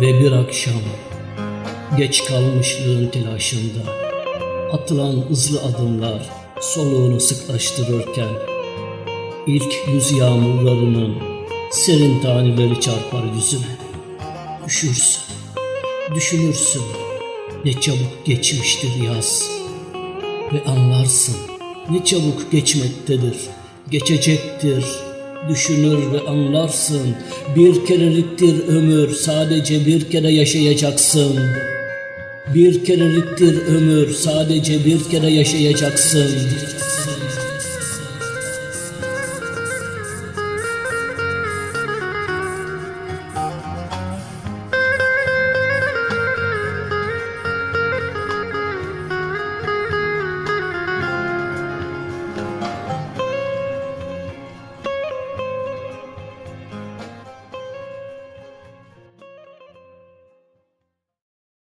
bir akşam Geç kalmışlığın telaşında Atılan hızlı adımlar Soluğunu sıklaştırırken ilk yüz yağmurlarının Serin taneleri çarpar yüzüne Üşürsün, düşünürsün Ne çabuk geçmiştir yaz Ve anlarsın ne çabuk geçmektedir Geçecektir Düşünür ve anlarsın. Bir kereliktir ömür Sadece bir kere yaşayacaksın. Bir kereliktir ömür Sadece bir kere yaşayacaksın